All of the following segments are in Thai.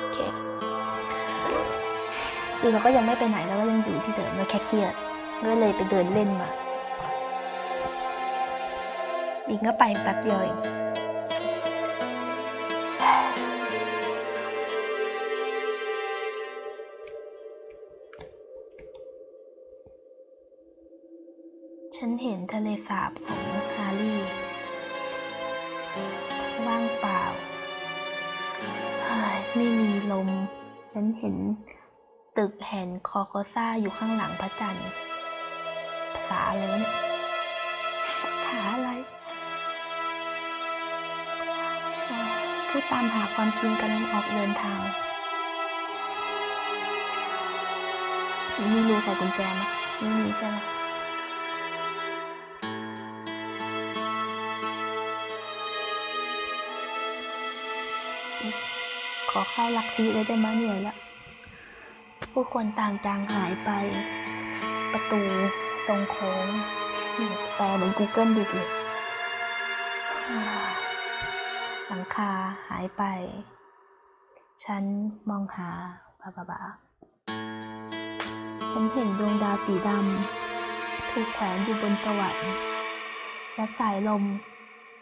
โอเคคือเราก็ยังไม่ไปไหนเราก็ยังอยู่ที่เดิมเราแค่เครียดก็เลยไปเดินเล่นมาอีกก็ไปแป๊บเดียวเองฉันเห็นทะเลสาบของ ฉันเห็นตึกแห่งคอโคซ่าอยู่ข้างหลังพระจันทร์ภาษาอะไรวะเนี่ยภาษาอะไรผู้ตามหาความจริงกำลังออกเดินทางมีรูใส่กุญแจไหมไม่มีใช่ไหม อเข้าลักทีเลยได้ไหมเหนื่อยล้วผู้คนต่างจางหายไป ประตูทรงโค้งแปลเหมือน Google ดิกเลยหลังคาหายไป ฉันมองหาบาบาบาฉันเห็นดวงดาวสีดำถูกแขวนอยู่บนสวรรค์ และสายลม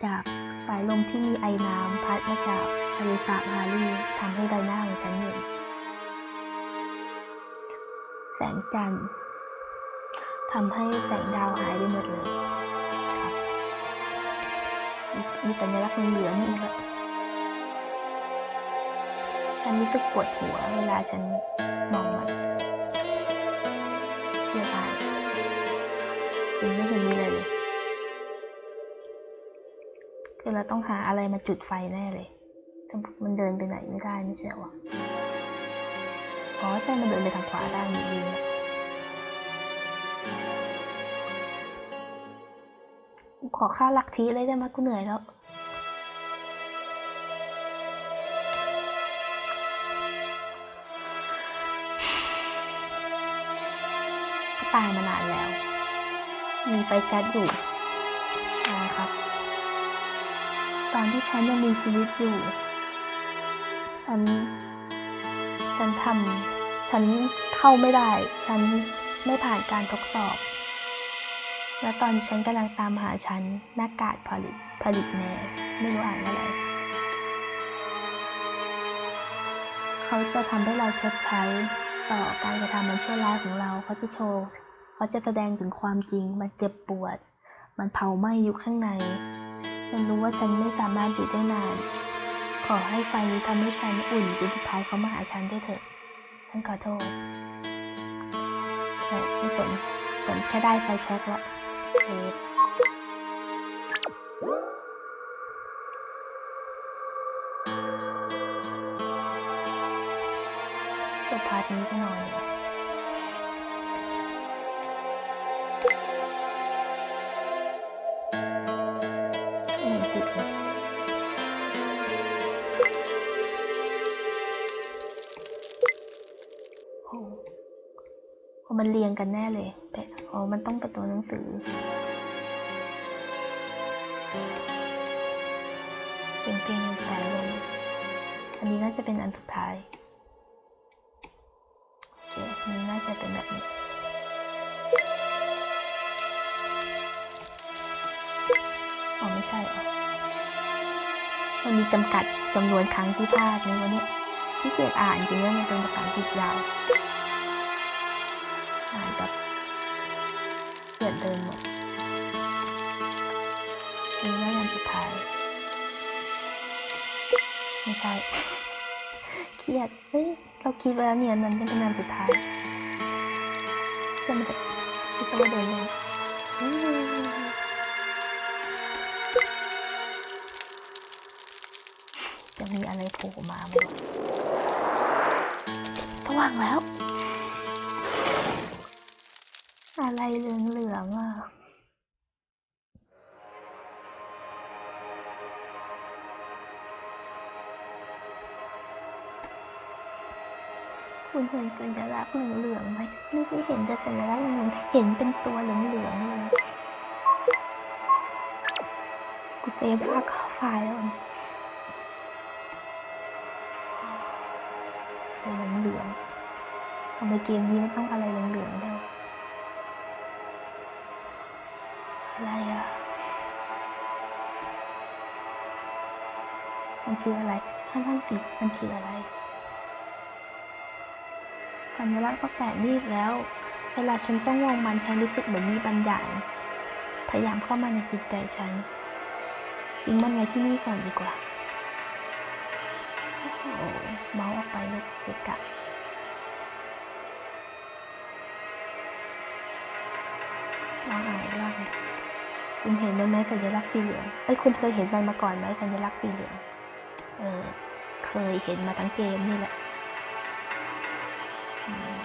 จากสายลมที่มีไอน้ำพัดมาจาก ทะเลสาฮารีทำให้ใบหน้าของฉันเห็นแสงจันทร์ทำให้แสงดาวหายไปหมดเลยมีมีสัญลักษณ์เหลือนี่อีกแล้วฉันรู้สึกปวดหัวเวลาฉันมองมันเพื่ออ่ายังไม่เห็นมีอะไรเลยคือเราต้องหาอะไรมาจุดไฟแน่เลย มันเดินไปไหนไม่ได้ไม่ใช่เหรออ๋อใช่มันเดินไปทางขวาได้มีลืมละขอค่าลักทีเลยได้ไหมกูเหนื่อยแล้วก็ตายมานานแล้ว มีไปแชทอยู่นะครับ ตอนที่ฉันยังมีชีวิตอยู่ ฉัน ฉันทำฉันเข้าไม่ได้ ฉันไม่ผ่านการทดสอบ และตอนฉันกำลังตามหาฉันหน้ากากผลิตผลิตแม่ไม่รู้อ่านอะไร เขาจะทำให้เราชดใช้ต่อการกระทำมันชั่วร้ายของเรา เขาจะโชว์ เขาจะแสดงถึงความจริง มันเจ็บปวด มันเผาไหม้อยู่ข้างใน ฉันรู้ว่าฉันไม่สามารถอยู่ได้นาน ขอให้ไฟนี้ทำให้ฉันอุ่นจนสุดท้ายเขามาหาฉันได้เถอะ ฉันขอโทษแต่ไม่สนสนแค่ได้ไฟแช็กละเออจบพาร์ทนี้ไปหน่อย งเป็นตัวหนังสือ เป็นเพลงสายลมอันนี้น่าจะเป็นอันสุดท้ายโอเคอันนี้น่าจะเป็นแบบนี้อ๋อไม่ใช่หรอมันมีจำกัดจำนวนครั้งที่พลาดในวันนี้ที่เกียจอ่านจริงๆมันเป็นภาษาอังกฤษยาว เกียดเดินหมดอันนี้น่าจะอันสุดท้าย ไม่ใช่ เครียด เฮ้ย เราคิดไว้แล้วเนี่ยมันจะเป็นอันสุดท้ายจะมาแบบที่จะมาเดินเลยจะมีอะไรโผล่มาไหมวะสว่างแล้ว อะไรเหลืองๆอะคุณเห็นสัญลักษณ์เหลืองๆไหมไม่ได้เห็นแต่สัญลักษณ์เหลืองเห็นเป็นตัวเหลืองๆเลยกูเซฟภาพเข้าไฟล์แล้วเหลืองเหลืองๆทำไมเกมนี้มันต้องอะไรเหลืองเหลืองๆด้วย มันคืออะไรท่านท่านสิมันคืออะไร สัญลักษณ์ก็แปลกนี่แล้ว เวลาฉันต้องมองมันฉันรู้สึกเหมือนมีบางอย่างพยายามเข้ามาในจิตใจฉันทิ้งมันไว้ที่นี่ก่อนดีกว่าโอ้เมาออกไปลูกเกะกะลองอ่านอีกรอบหนึ่งคุณเห็นมันไหมสัญลักษณ์สีเหลือง เอ้ย คุณเคยเห็นมันมาก่อนไหมสัญลักษณ์สีเหลือง ออเคยเห็นมาทั้งเกมนี่แหละอืม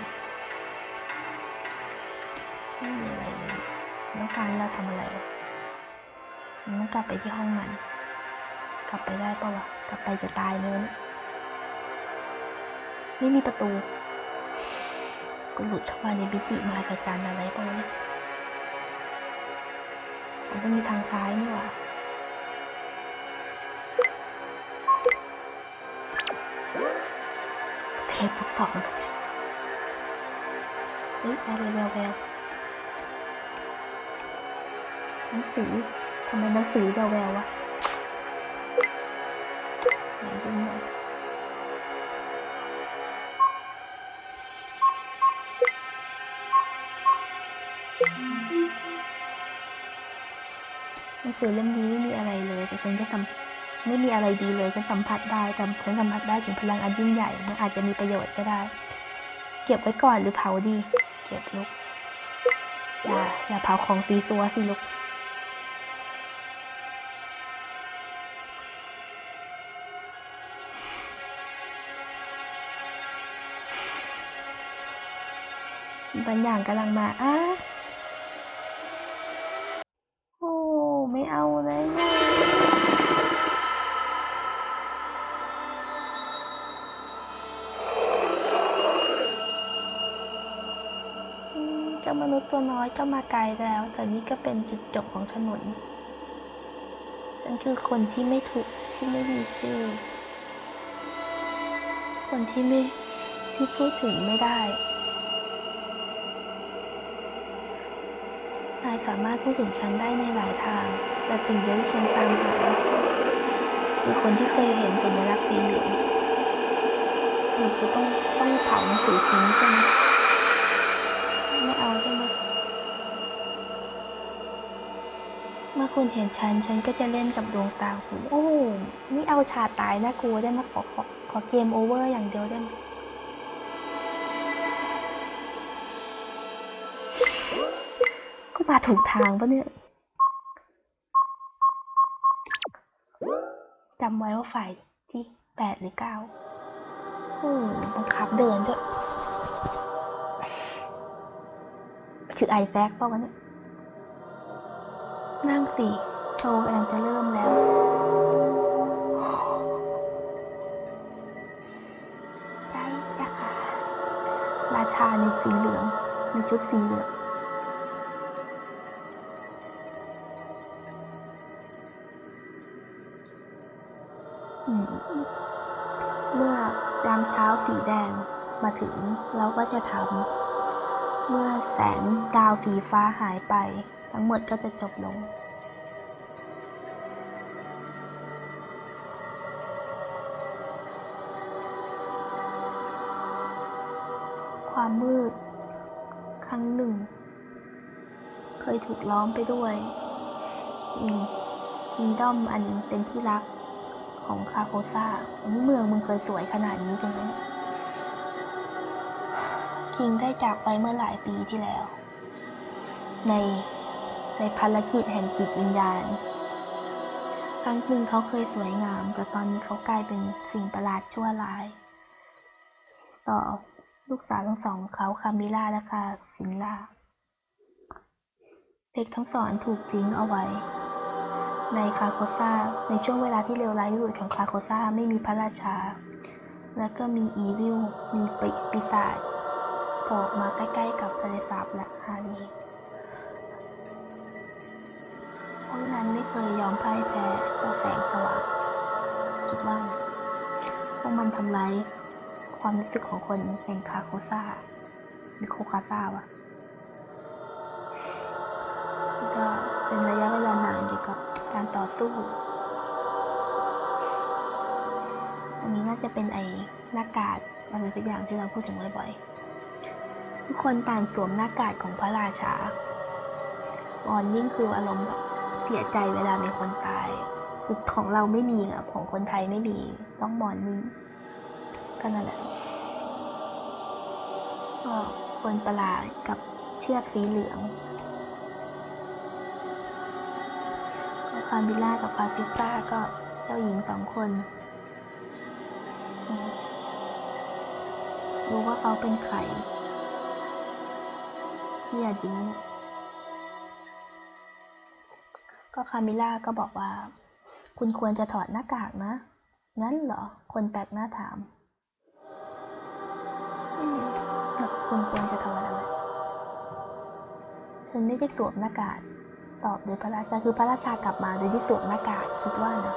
ไม่มีอะไรเลยต้องการเราทำอะไรมันต้องกลับไปที่ห้องมัน กลับไปได้ปะวะ กลับไปจะตายเลยนะไม่มีประตูก็หลุดเข้ามาในมิติมหัศจรรย์อะไรปะวะเนี่ยมันก็มีทางซ้ายนี่หว่า เทปทุกสองนาทีเฮ้ยอะไรแววแววหนังสือทำไมหนังสือแววแวววะไหนดูหน่อยหนังสือเล่มนี้ไม่มีอะไรเลย แต่ฉันก็ทำ ไม่มีอะไรดีเลยฉันสัมผัสได้แต่ฉันสัมผัสได้ถึงพลังอันยิ่งใหญ่มันอาจจะมีประโยชน์ก็ได้ เก็บไว้ก่อนหรือเผาดี เก็บลูกอย่าอย่าเผาของตีซัวสิลูกบางอย่างกำลังมาอ้า ตัวน้อยก็มาไกลแล้ว แต่นี่ก็เป็นจุดจบของถนน ฉันคือคนที่ไม่ถูกที่ไม่มีชื่อ คนที่ไม่ที่พูดถึงไม่ได้ นายสามารถพูดถึงฉันได้ในหลายทาง แต่สิ่งเดียวที่ฉันตามหาคือคนที่เคยเห็นสัญลักษณ์สีเหลืองหรือคือต้องต้องเผาหนังสือทิ้งใช่ไหม คุณเห็นฉัน ฉันก็จะเล่นกับดวงตาคุณ โอ้นี่เอาชาตายน่ากลัวได้ไหมขอขอขอเกมโอเวอร์อย่างเดียวได้ไหมก็มาถูกทางปะเนี่ยจำไว้ว่าฝ่ายที่แปดหรือเก้าโอ้บังคับเดินด้วย คือไอแซกป่าวะเนี่ย นั่งสิ โชว์กำลังจะเริ่มแล้วใจจะขาดราชาในสีเหลือง ในชุดสีเหลืองเมื่อยามเช้าสีแดงมาถึงเราก็จะทำ เมื่อแสงดาวสีฟ้าหายไป ทั้งหมดก็จะจบลงความมืด ครั้งหนึ่ง เคยถูกล้อมไปด้วยคิงดอมอันเป็นที่รักของคาโคซ่าเมืองมึงเคยสวยขนาดนี้จังเลยคิงได้จากไปเมื่อหลายปีที่แล้ว ใน ในภารกิจแห่งจิตวิญญาณ ครั้งหนึ่งเขาเคยสวยงาม แต่ตอนนี้เขากลายเป็นสิ่งประหลาดชั่วร้าย ต่อลูกสาวทั้งสองเขาคามิล่าและคาซินล่า เด็กทั้งสองถูกทิ้งเอาไว้ ในคาโคซาในช่วงเวลาที่เลวร้ายที่สุดของคาโคซาไม่มีพระราชา และก็มีอีวิลมีปีปีศาจโผล่มาใกล้ๆกับทะเลสาบและฮารี พวกนั้นไม่เคยยอมพ่ายแพ้ต่อแสงสว่างคิดว่าพวกมันทำร้ายความรู้สึกของคนเป็นคาโคซาหรือโคคาตาวะแล้วก็เป็นระยะเวลานานเกี่ยวกับการต่อสู้อันนี้น่าจะเป็นไอ้หน้ากากอะไรสักอย่างที่เราพูดถึงบ่อยๆทุกคนต่างสวมหน้ากากของพระราชามอนยิ่งคืออารมณ์แบบ เสียใจเวลามีคนตาย ของเราไม่มีอะของคนไทยไม่มีต้องมอนนิ่งก็นั่นแหละก็คนประหลาดกับเชือกสีเหลืองก็คามิล่ากับพาซิต้าก็เจ้าหญิงสองคนรู้ว่าเขาเป็นใครเครียดจริง ก็คามิล่าก็บอกว่า คุณควรจะถอดหน้ากากนะ งั้นเหรอ คนแปลกหน้าถามคุณควรจะถอดอะไร ฉันไม่ได้สวมหน้ากาก ตอบโดยพระราชา คือพระราชากลับมาโดยที่สวมหน้ากากคิดว่านะ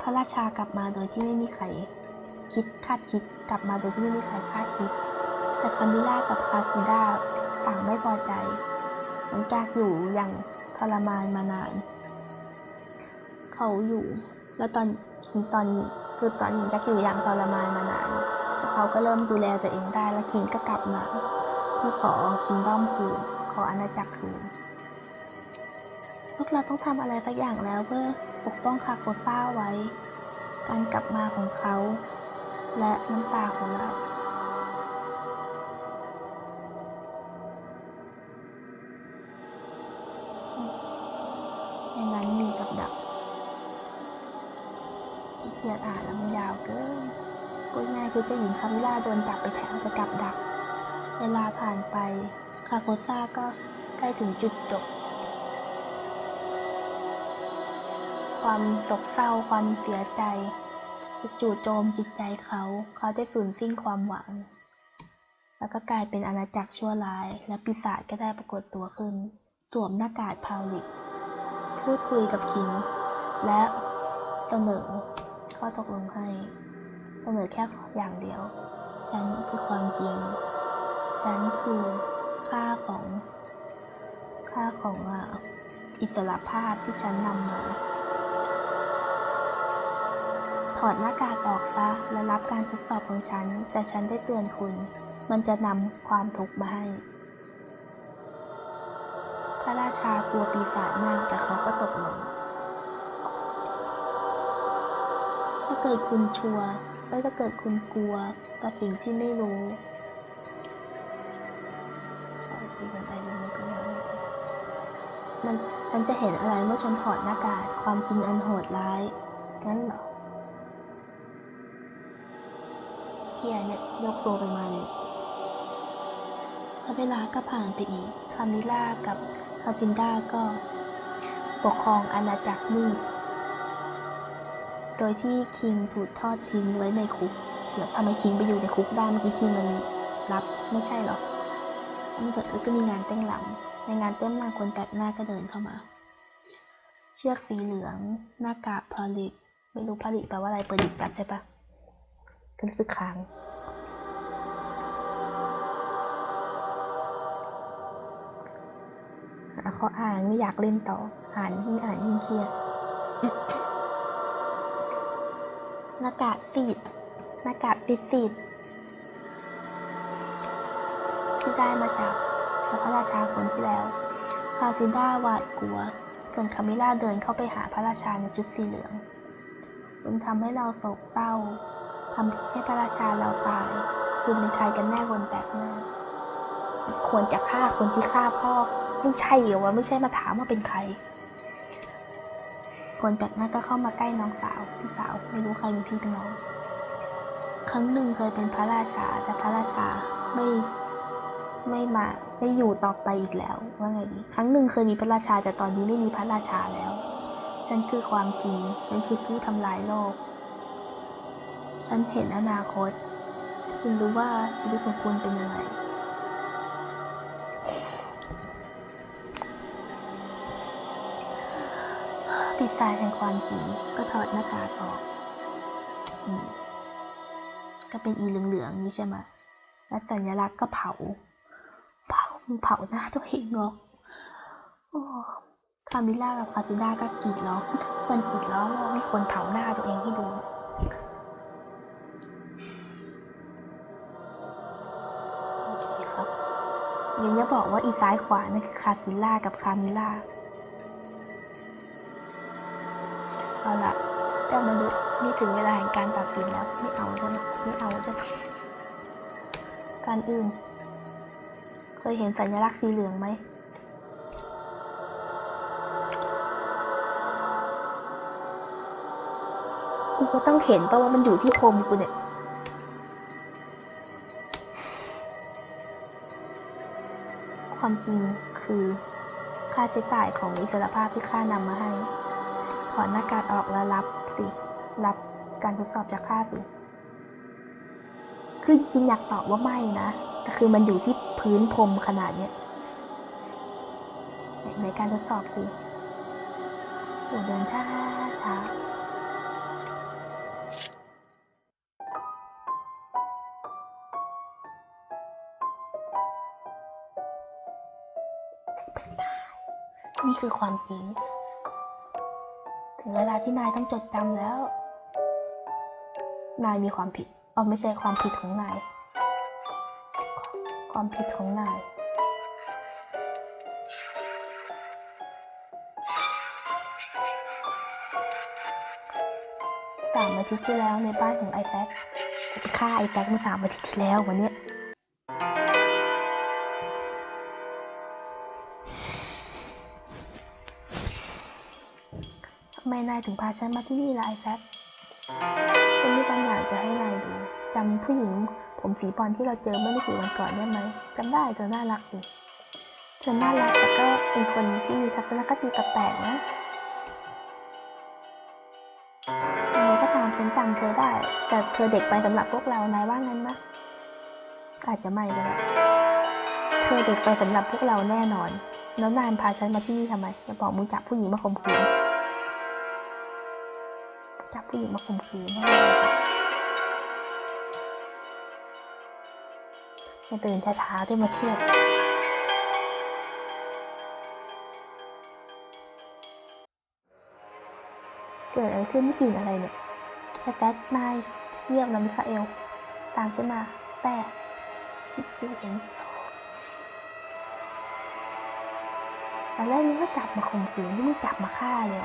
พระราชากลับมาโดยที่ไม่มีใคร คิดคาดคิดกลับมาโดยที่ไม่มีใครคาดคิด แต่คามิล่ากับคาซิด้าต่างไม่พอใจหลังจากอยู่อย่าง ทรมานมานาน เขาอยู่ แล้วตอนคิงตอนคือตอนหญิงจักอยู่อย่างทรมานมานานแล้วเขาก็เริ่มดูแลตัวเองได้แล้วคิงก็กลับมาเพื่อขอคิงด้อมคืน ขออาณาจักรคืน พวกเราต้องทำอะไรสักอย่างแล้วเพื่อปกป้องคาโคซ่าไว้ การกลับมาของเขา และน้ำตาของเรา เกียจอ่านแล้วมันยาวเกินพูดง่ายคือเจ้าหญิงคามิล่าโดนจับไปแถวไปกับดัก เวลาผ่านไป คาโคซ่าก็ใกล้ถึงจุดจบ ความโศกเศร้าความเสียใจจะจู่โจมจิตใจเขา เขาได้สูญสิ้นความหวัง แล้วก็กลายเป็นอาณาจักรชั่วร้าย และปีศาจก็ได้ปรากฏตัวขึ้น สวมหน้ากากพาวลิก พูดคุยกับคิง และเสนอ ข้อตกลงให้เสนอแค่อย่างเดียว ฉันคือความจริง ฉันคือค่าของ ค่าของอ,อิสระภาพที่ฉันนำมา ถอดหน้ากากออกซะและรับการทดสอบของฉัน แต่ฉันได้เตือนคุณ มันจะนำความทุกข์มาให้ พระราชากลัวปีศาจมากแต่เขาก็ตกลง เกิดคุณชัวร์และถ้าเกิดคุณกลัวต่อสิ่งที่ไม่รู้มันฉันจะเห็นอะไรเมื่อฉันถอดหน้ากากความจริงอันโหดร้ายงั้นเหรอเทียเนี่ยยกตัวไปมาเลยแล้วเวลาก็ผ่านไปอีก คามิล่ากับคาฟินดาก็ ปกครองอาณาจักรมืด โดยที่คิงถูกทอดทิ้งไว้ในคุก เดี๋ยวทำไมคิงไปอยู่ในคุกได้เมื่อกี้คิงมันรับไม่ใช่หรอมันเกิดก็มีงานเต้นรำในงานเต้นรำคนแปลกหน้าก็เดินเข้ามา เชือกสีเหลือง หน้ากากพอลิกไม่รู้พอลิกแปลว่าอะไรเปิดดิบแบบใช่ปะก็รู้สึกค้างหาข้ออ่านไม่อยากเล่นต่อ อ่านยิ่งอ่านยิ่งเครียด หน้ากากสีดหน้ากากปิดสีดที่ได้มาจากพระราชาคนที่แล้ว คาซินดาหวาดกลัว ส่วนคามิล่าเดินเข้าไปหาพระราชาในชุดสีเหลืองคุณทำให้เราโศกเศร้าทำให้พระราชาเราตาย คุณเป็นใครกันแน่คนแปลกหน้า ควรจะฆ่าคนที่ฆ่าพ่อ ไม่ใช่เหรอวะ ไม่ใช่มาถามว่าเป็นใคร คนแปลกหน้าก็เข้ามาใกล้น้องสาวพี่สาวไม่รู้ใครเป็นพี่เป็นน้อง ครั้งหนึ่งเคยเป็นพระราชา แต่พระราชาไม่ไม่มาไม่อยู่ต่อไปอีกแล้วว่าไงดีครั้งหนึ่งเคยมีพระราชาแต่ตอนนี้ไม่มีพระราชาแล้ว ฉันคือความจริง ฉันคือผู้ทำลายโลก ฉันเห็นอนาคต ฉันรู้ว่าชีวิตของคุณเป็นยังไง ปีศาจแห่งความจริงก็ถอดหน้ากากออกอก็เป็นอีเหลืองๆนี่ใช่ไหมแล้วสัญลักษณ์ก็เผา เผาเผาหน้าตัวเองเหรอโอ้คามิล่ากับคาซิด้าก็กรีดร้องควรกรีดร้องว่าไม่ควรเผาหน้าตัวเองให้ดูโอเคครับยังจะบอกว่าอีซ้ายขวานั่นคือคาซิล่ากับคามิล่า เอาละเจ้ามนุษย์นี่ถึงเวลาแห่งการตัดสินแล้ว ไม่เอาใช่ไมไม่เอาใช่ไหมการอื่น เคยเห็นสัญลักษณ์สีเหลืองไหมกูก็ต้องเห็นเพราะว่ามันอยู่ที่พรมกูเนี่ยความจริงคือค่าใช้จ่ายของอิสรภาพที่ข้านำมาให้ อนหน้ากากออกแล้วรับสิ รับการทดสอบจากข้าสิ คือจริงอยากตอบว่าไม่นะ แต่คือมันอยู่ที่พื้นพรมขนาดเนี้ยในการทดสอบคือเดิเดินช้าช้านี่คือความจริง ถึงเวลาที่นายต้องจดจำแล้ว นายมีความผิดเอาไม่ใช่ความผิดของนาย ความผิดของนาย สามอาทิตย์ที่แล้วในบ้านของไอแซคไปฆ่าไอแซคมื่อสามอาทิตย์ที่แล้ววันเนี้ยายถึงพาฉันมาที่นี่ละไอแซคฉันมีบางอย่างจะให้นายดูจำผู้หญิง ผมสีบอลที่เราเจอเมื่อไม่กี่วันก่อนได้ไหมจำได้เธอน่ารักดีเธอน่ารักแต่ก็เป็นคนที่มีทัศนคติแปลกๆนะยังไงก็ตามฉันจำเธอได้ แต่เธอเด็กไปสำหรับพวกเรานายว่างั้นปะอาจจะไม่ก็ได้เธอเด็กไปสำหรับพวกเราแน่นอน แล้วนายพาฉันมาที่นี่ทำไมอย่าบอกมึงจับผู้หญิงมาข่มขืน จับผู้หญิงมาข่มขืนแน่เลยมาตื่นช้าๆด้วยมาเครียดเกิดอะไรขึ้นไม่กลินอะไรเนี่ยไอ้แป๊กนายเยี่ยมแล้วมิคาเอล ตามฉันมา แต่กูเห็นตอนแรกนึกว่าจับมาข่มขืนที่มึงจับมาฆ่าเลย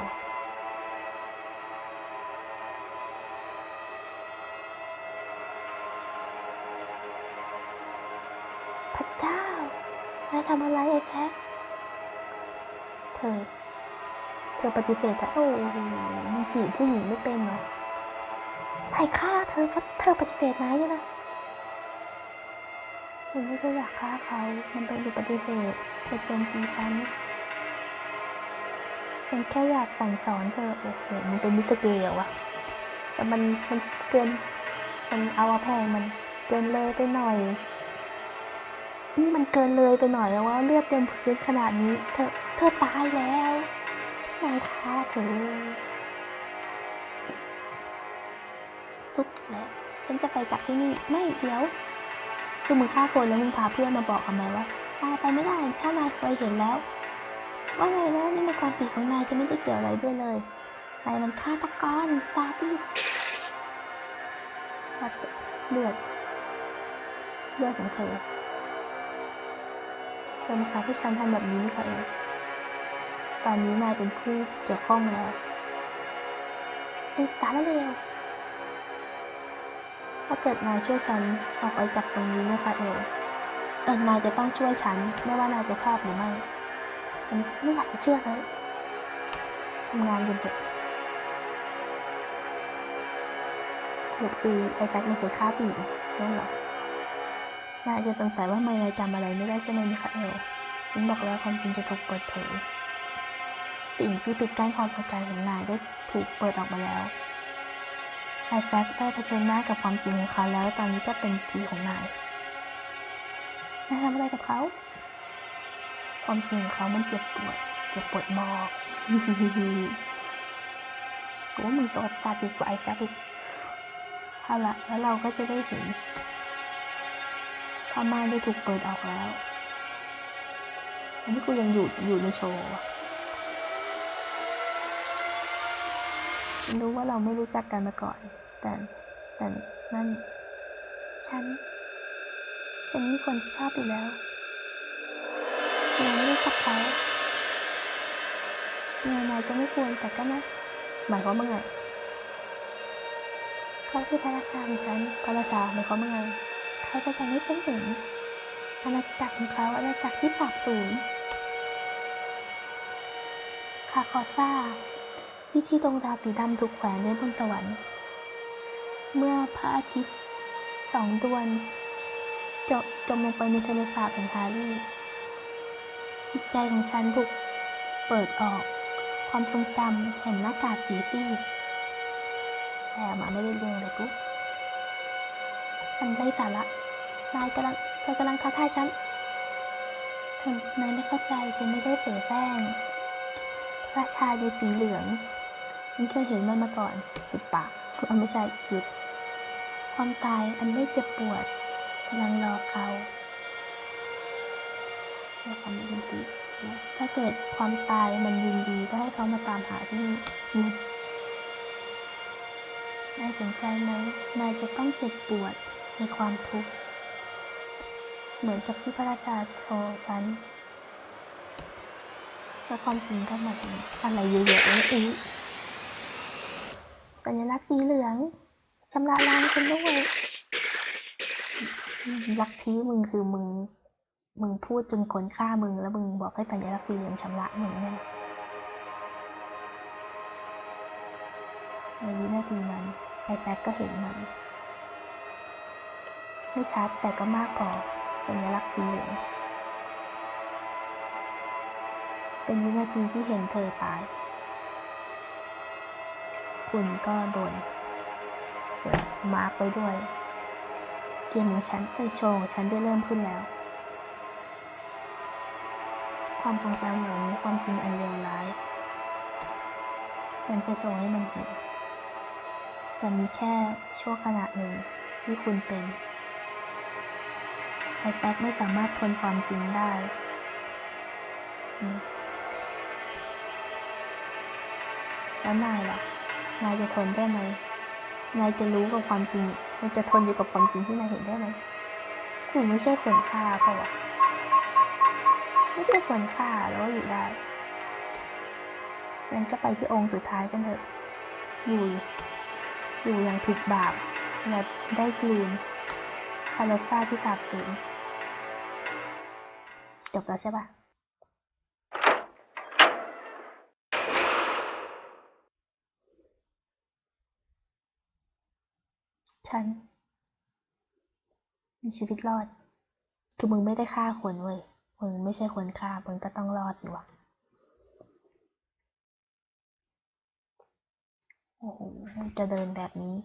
ำอะไรไอ้แคทเธอ เธอปฏิเสธจะโอ้โหมึงจีบผู้หญิงไม่เป็นเหรอใครฆ่าเธอเพราะเธอปฏิเสธนายเนี่ยนะฉันไม่ได้อยากฆ่าเขามันเป็นอุบัติเหตุเธอโจมตีฉัน ฉันแค่อยากสั่งสอนเธอ โอ้โห มันเป็นมิสเตอร์เกย์เหรอวะแต่มันมันเกิน มันเอาอะแพงมันเกินเลยไปหน่อย นี่มันเกินเลยไปหน่อยแล้วว่าเลือดเต็มพื้นขนาดนี้ เธอ เธอตายแล้วนายฆ่าเธอทุกแล้วฉันจะไปจากที่นี่ ไม่เดี๋ยว คือมึงฆ่าคนแล้วมึงพาเพื่อนมาบอกทำไมว่านายไปไม่ได้ถ้านายเคยเห็นแล้ว ว่าไงนะนี่มันความผิดของนายจะไม่ได้เกี่ยวอะไรด้วยเลยนายมันฆาตกรตาติดเลือดเลือดของเธอ เธอนะคะที่ฉันทำแบบนี้ค่ะเองตอนนี้นายเป็นผู้เกี่ยวข้องแล้วไอ้สารเลวถ้าเกิดนายช่วยฉันออกไปจากตรงนี้นะคะเอลเออนายจะต้องช่วยฉัน ไม่ว่านายจะชอบหรือไม่ ฉันไม่อยากจะเชื่อเลยทำงานกันเถอะสรุปคือไอ้แท็กมันเคยฆ่าผู้หญิงนั่นเหรอ นายจะสงสัยว่าไมนายจำอะไรไม่ได้ใช่ไหมมิคาเอล ฉันบอกแล้วความจริงจะถูกเปิดเผย สิ่งที่ปิดกั้นความเข้าใจของนายได้ถูกเปิดออกมาแล้วไอแฟกได้เผชิญหน้ากับความจริงของเขาแล้ว ตอนนี้ก็เป็นทีของนาย นายทำอะไรกับเขา ความจริงของเขามันเจ็บปวด เจ็บปวดมากกูว่ามึงโซดตาจิกกว่าไอแฟกอีกเอาละแล้วเราก็จะได้เห็น ผ้าม่านได้ถูกเปิดออกแล้วอันนี้กูยังอยู่อยู่ในโชว์ฉันรู้ว่าเราไม่รู้จักกันมาก่อน แต่แต่นั่น ฉัน ฉันมีคนที่ชอบอยู่แล้วเราไม่รู้จักเขานายนายก็ไม่ควรแต่ก็นะ หมายความว่าไงเขาคือพระราชาของฉัน พระราชาหมายความว่าไง เขาประจันให้ฉันเห็นอาณาจักรของเขาอาณาจักรที่สาบสูญคาคอซ่าที่ที่ดวงดาวสีดำถูกแขวนไว้บนสวรรค์ เมื่อพระอาทิตย์สองดวงจมจมลงไปในทะเลสาบแห่งฮารี่ จิตใจของฉันถูกเปิดออกความทรงจำแห่งหน้ากากผีซีดแต่มาไม่ได้เรื่องเลยปุ๊บ มันไร้สาระ นายกำลังเธอกำลังท้าทายฉันเธอนายไม่เข้าใจฉันไม่ได้เสแสร้งพระชายในสีเหลือง ฉันเคยเห็นมันมาก่อนปิดปากเอาไม่ใช่หยุด ความตายอันไม่เจ็บปวดกำลังรอเขารอความยินดีถ้าเกิดความตายมันยินดีก็ให้เขามาตามหาที่นี่นายสนใจไหมนายจะต้องเจ็บปวด ในความทุกข์ เหมือนกับที่พระราชาโชว์ฉันแล้วความจริงก็มาถึงอะไรเยอะๆแล้วอีสัญลักษณ์สีเหลืองชำระล้างฉันด้วยลักที่มึงคือมึง มึงพูดจนคนฆ่ามึง แล้วมึงบอกให้สัญลักษณ์สีเหลืองชำระมึงเนี่ยในวินาทีนั้นไอแป๊กก็เห็นมัน ไม่ชัดแต่ก็มากพอ สัญลักษณ์สีเหลือง เป็นวินาทีที่เห็นเธอตาย คุณก็โดนเขียนมาร์กไว้ด้วย เกมของฉันไปโชว์ฉันได้เริ่มขึ้นแล้ว ความทรงจำเหล่านี้ความจริงอันเลวร้าย ฉันจะโชว์ให้มันเห็นแต่มีแค่ชั่วขณะหนึ่งที่คุณเป็น ไอแฟกไม่สามารถทนความจริงได้แล้วนายล่ะ นายจะทนได้ไหม นายจะรู้กับความจริงนายจะทนอยู่กับความจริงที่นายเห็นได้ไหมคุณไม่ใช่คนฆ่าเปล่าวะไม่ใช่คนฆ่าแล้วอยู่ได้งั้นก็ไปที่องค์สุดท้ายกันเถอะ อยู่ อยู่อย่างผิดบาปและได้กลืนคาร์ลซ่าที่สาบสูญ จบแล้วใช่ปะฉันมีชีวิตรอด คือมึงไม่ได้ฆ่าคนเว้ยมึงไม่ใช่คนฆ่า มึงก็ต้องรอดอยู่วะโอ้โหจะเดินแบบนี้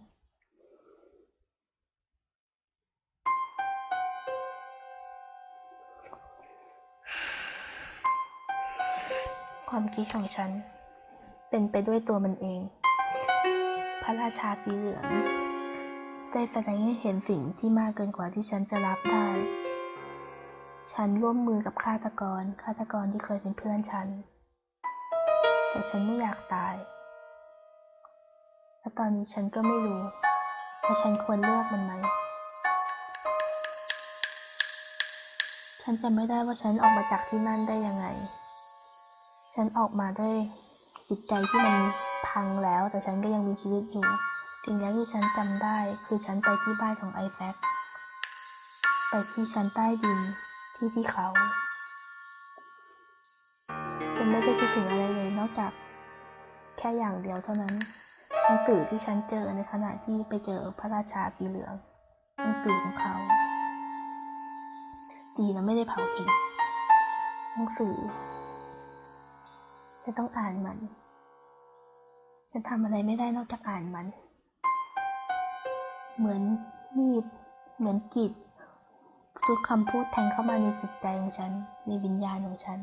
ความคิดของฉัน เป็นไปด้วยตัวมันเอง พระราชาสีเหลืองได้แสดงให้เห็นสิ่งที่มากเกินกว่าที่ฉันจะรับได้ ฉันร่วมมือกับฆาตกร ฆาตกรที่เคยเป็นเพื่อนฉัน แต่ฉันไม่อยากตาย และตอนนี้ฉันก็ไม่รู้ว่าฉันควรเลือกมันไหม ฉันจำไม่ได้ว่าฉันออกมาจากที่นั่นได้ยังไง ฉันออกมาด้วยจิตใจที่มันพังแล้ว แต่ฉันก็ยังมีชีวิตอยู่สิ่งแรกที่ฉันจำได้ คือฉันไปที่บ้านของไอแฟกไปที่ชั้นใต้ดินที่ที่เขา ฉันไม่ได้คิดถึงอะไรเลยนอกจากแค่อย่างเดียวเท่านั้นหนังสือที่ฉันเจอในขณะที่ไปเจอพระราชาสีเหลืองหนังสือของเขาดีแล้วไม่ได้เผาทิ้งหนังสือ ฉันต้องอ่านมัน ฉันทำอะไรไม่ได้นอกจากอ่านมัน เหมือนมีด เหมือนกีดทุกคำพูดแทงเข้ามาในจิตใจของฉัน ในวิญญาณของฉัน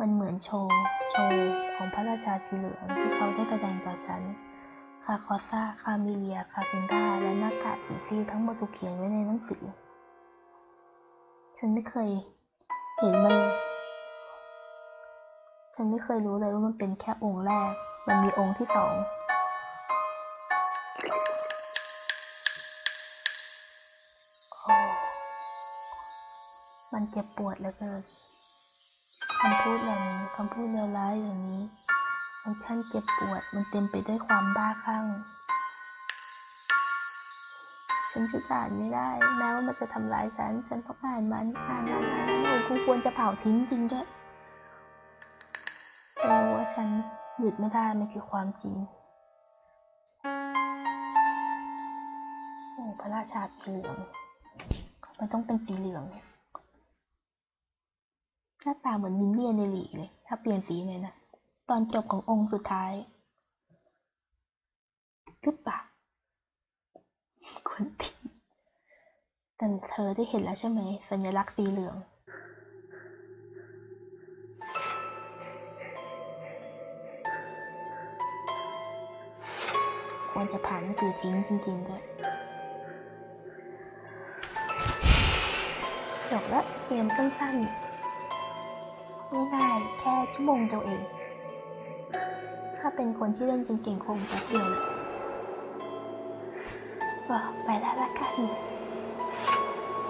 มันเหมือนโชว์ โชว์ของพระราชาสีเหลืองที่เขาได้แสดงต่อฉัน คาคอซ่า คามิเลีย คาซินดา และหน้ากากสีซีทั้งหมดถูกเขียนไว้ในหนังสือ ฉันไม่เคยเห็นมัน ฉันไม่เคยรู้เลยว่ามันเป็นแค่องค์แรก มันมีองค์ที่สองอมันเจ็บปวดเหลือเกินคำพูดเหล่านี้คำพูดเลวร้ายอย่างนี้ มันช่างเจ็บปวด มันเต็มไปด้วยความบ้าคลั่ง ฉันชุดอ่านไม่ได้ แม้ว่ามันจะทำร้ายฉัน ฉันต้องอ่านมัน อ่านอ่านอ่านโอ้กูควรจะเผาทิ้งจริงด้วย ฉันรู้ว่าฉันหยุดไม่ได้มันคือความจริง โอ้พระราชาสีเหลือง มันต้องเป็นสีเหลืองเนี่ย หน้าตาเหมือนมินเนี่ยนในหลีเลย ถ้าเปลี่ยนสีเนี่ยนะ ตอนจบขององค์สุดท้ายรือเปล่าคนทีแต่เธอได้เห็นแล้วใช่ไหม สัญลักษณ์สีเหลือง ควรจะผ่านหนังสือทิ้งจริงๆด้วยจบแล้วเกมสั้นๆง่ายๆแค่ชั่วโมงเดียวเอง ถ้าเป็นคนที่เล่นจริงๆคงจะเดียวเลยก็ไปแล้วละกัน